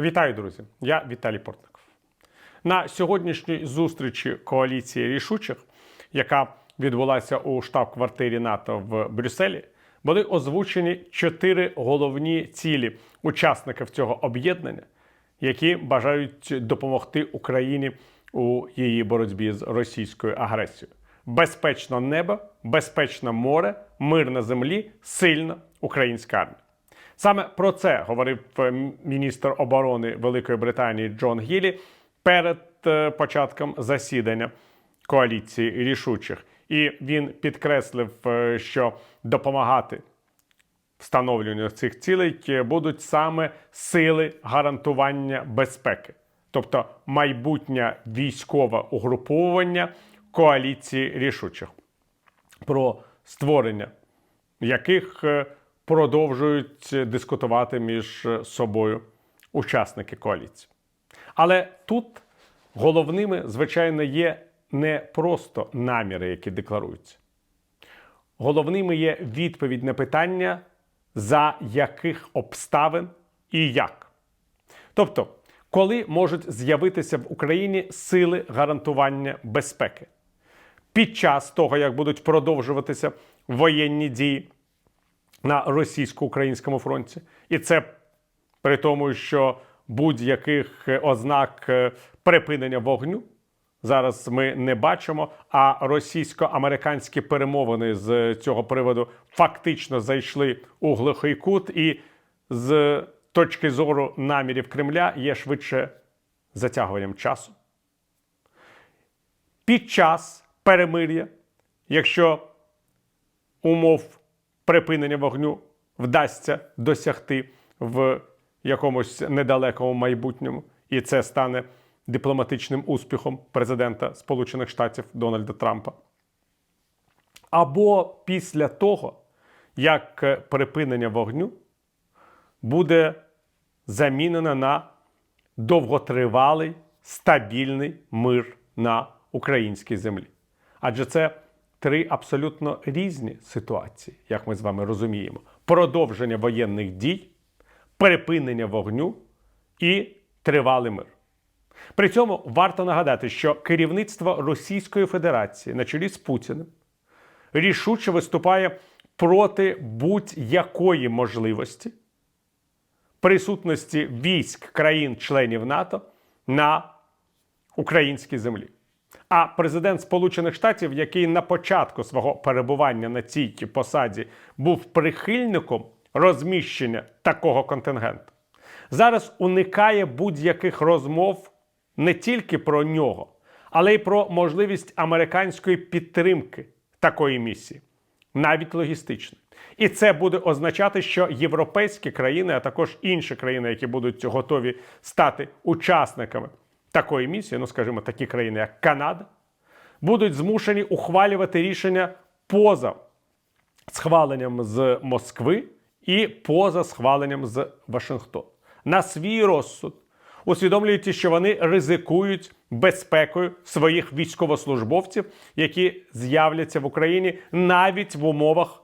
Вітаю, друзі! Я Віталій Портников. На сьогоднішній зустрічі коаліції рішучих, яка відбулася у штаб-квартирі НАТО в Брюсселі, були озвучені чотири головні цілі учасників цього об'єднання, які бажають допомогти Україні у її боротьбі з російською агресією. Безпечне небо, безпечне море, мир на землі, сильна українська армія. Саме про це говорив е, міністр оборони Великої Британії Джон Гілі перед е, початком засідання коаліції рішучих. І він підкреслив, е, що допомагати встановленню цих цілей будуть саме сили гарантування безпеки, тобто майбутнє військове угруповування коаліції рішучих, про створення яких продовжують дискутувати між собою учасники коаліції. Але тут головними, звичайно, є не просто наміри, які декларуються. Головними є відповідь на питання, за яких обставин і як. Тобто, коли можуть з'явитися в Україні сили гарантування безпеки під час того, як будуть продовжуватися воєнні дії на російсько-українському фронті, і це при тому, що будь-яких е, ознак е, припинення вогню зараз ми не бачимо. А російсько-американські перемовини з цього приводу фактично зайшли у глухий кут, і з точки зору намірів Кремля є швидше затягуванням часу. Під час перемир'я, якщо умов припинення вогню вдасться досягти в якомусь недалекому майбутньому, і це стане дипломатичним успіхом президента Сполучених Штатів Дональда Трампа. Або після того, як припинення вогню буде замінено на довготривалий стабільний мир на українській землі. Адже це три абсолютно різні ситуації, як ми з вами розуміємо: продовження воєнних дій, припинення вогню і тривалий мир. При цьому варто нагадати, що керівництво Російської Федерації на чолі з Путіним рішуче виступає проти будь-якої можливості присутності військ країн-членів НАТО на українській землі. А президент Сполучених Штатів, який на початку свого перебування на цій посаді був прихильником розміщення такого контингенту, зараз уникає будь-яких розмов не тільки про нього, але й про можливість американської підтримки такої місії, навіть логістичної. І це буде означати, що європейські країни, а також інші країни, які будуть готові стати учасниками такої місії, ну скажімо, такі країни, як Канада, будуть змушені ухвалювати рішення поза схваленням з Москви і поза схваленням з Вашингтона. На свій розсуд, усвідомлюючи, що вони ризикують безпекою своїх військовослужбовців, які з'являться в Україні навіть в умовах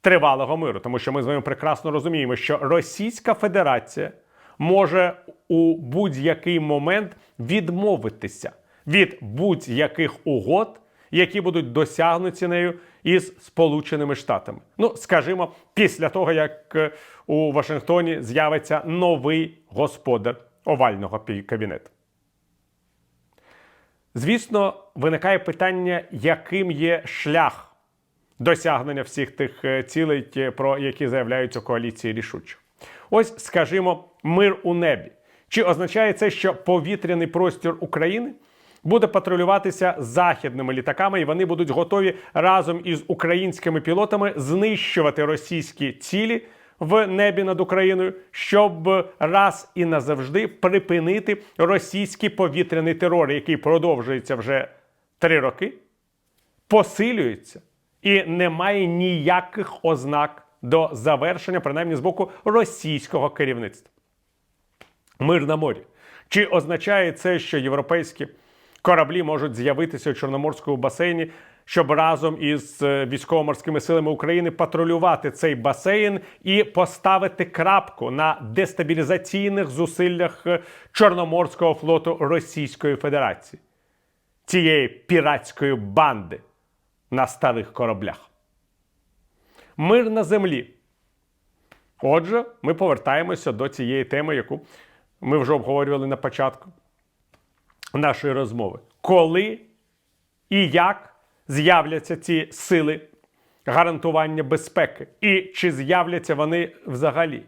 тривалого миру, тому що ми з вами прекрасно розуміємо, що Російська Федерація може у будь-який момент відмовитися від будь-яких угод, які будуть досягнуті нею із Сполученими Штатами. Ну, скажімо, після того, як е, у Вашингтоні з'явиться новий господар овального кабінету. Звісно, виникає питання, яким є шлях досягнення всіх тих е, цілей, про які заявляють у коаліції рішуче. Ось, скажімо, мир у небі. Чи означає це, що повітряний простір України буде патрулюватися західними літаками, і вони будуть готові разом із українськими пілотами знищувати російські цілі в небі над Україною, щоб раз і назавжди припинити російський повітряний терор, який продовжується вже три роки, посилюється і немає ніяких ознак до завершення, принаймні з боку російського керівництва. Мир на морі. Чи означає це, що європейські кораблі можуть з'явитися у Чорноморському басейні щоб разом із е, військово-морськими силами України патрулювати цей басейн і поставити крапку на дестабілізаційних зусиллях е, Чорноморського флоту Російської Федерації, цієї піратської банди на старих кораблях. Мир на землі. Отже, ми повертаємося до цієї теми, яку ми вже обговорювали на початку нашої розмови. Коли і як з'являться ці сили гарантування безпеки? І чи з'являться вони взагалі?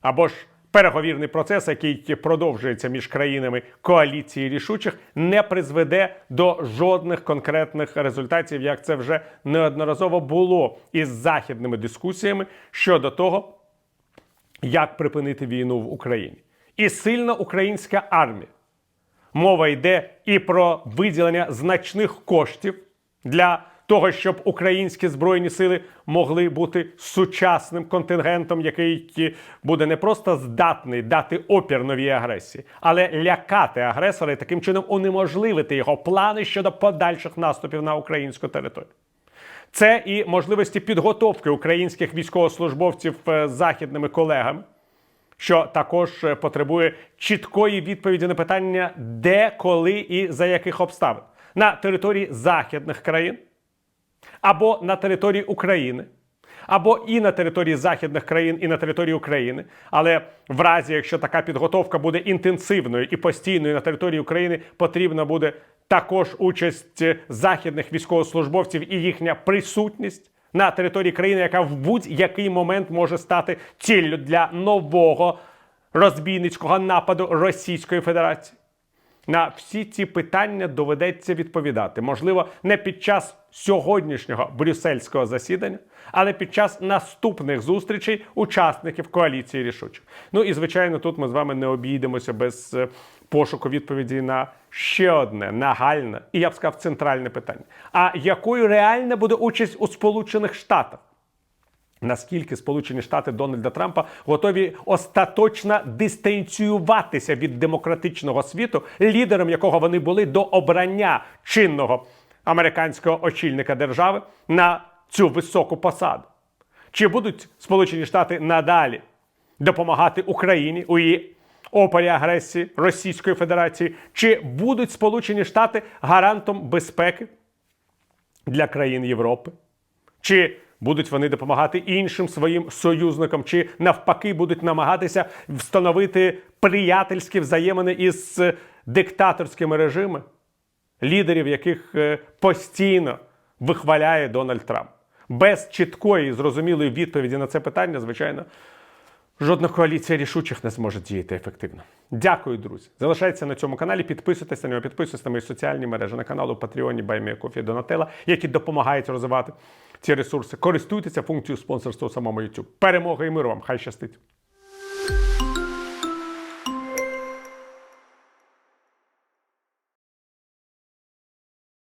Або ж переговірний процес, який продовжується між країнами коаліції рішучих, не призведе до жодних конкретних результатів, як це вже неодноразово було із західними дискусіями щодо того, як припинити війну в Україні. І сильна українська армія. Мова йде і про виділення значних коштів для того, щоб українські збройні сили могли бути сучасним контингентом, який буде не просто здатний дати опір новій агресії, але лякати агресора і таким чином унеможливити його плани щодо подальших наступів на українську територію. Це і можливості підготовки українських військовослужбовців е, західними колегами, що також е, потребує чіткої відповіді на питання, де, коли і за яких обставин на території західних країн або на території України. Або і на території західних країн, і на території України, але в разі, якщо така підготовка буде інтенсивною і постійною на території України, потрібна буде також участь е, західних військовослужбовців і їхня присутність на території країни, яка в будь-який момент може стати ціллю для нового розбійницького нападу Російської Федерації. На всі ці питання доведеться відповідати. Можливо, не під час сьогоднішнього брюссельського засідання, але під час наступних зустрічей учасників коаліції рішучих. Ну і звичайно, тут ми з вами не обійдемося без е, пошуку відповіді на ще одне нагальне і я б сказав центральне питання. А якою реальна буде участь у Сполучених Штатах? Наскільки Сполучені Штати Дональда Трампа готові остаточно дистанціюватися від демократичного світу, лідером якого вони були до обрання чинного американського очільника держави на цю високу посаду? Чи будуть Сполучені Штати надалі допомагати Україні у її опорі агресії Російської Федерації? Чи будуть Сполучені Штати гарантом безпеки для країн Європи? Чи будуть вони допомагати іншим своїм союзникам, чи навпаки будуть намагатися встановити приятельські взаємини із диктаторськими режимами, лідерів яких е, постійно вихваляє Дональд Трамп? Без чіткої зрозумілої відповіді на це питання, звичайно, жодна коаліція рішучих не зможе діяти ефективно. Дякую, друзі. Залишайтеся на цьому каналі, підписуйтесь на нього, підписуйтесь на мої соціальні мережі, на канал у Патреоні, Байміякофі Донателла, які допомагають розвивати ці ресурси. Користуйтеся функцією спонсорства у самому YouTube. Перемоги і миру вам! Хай щастить!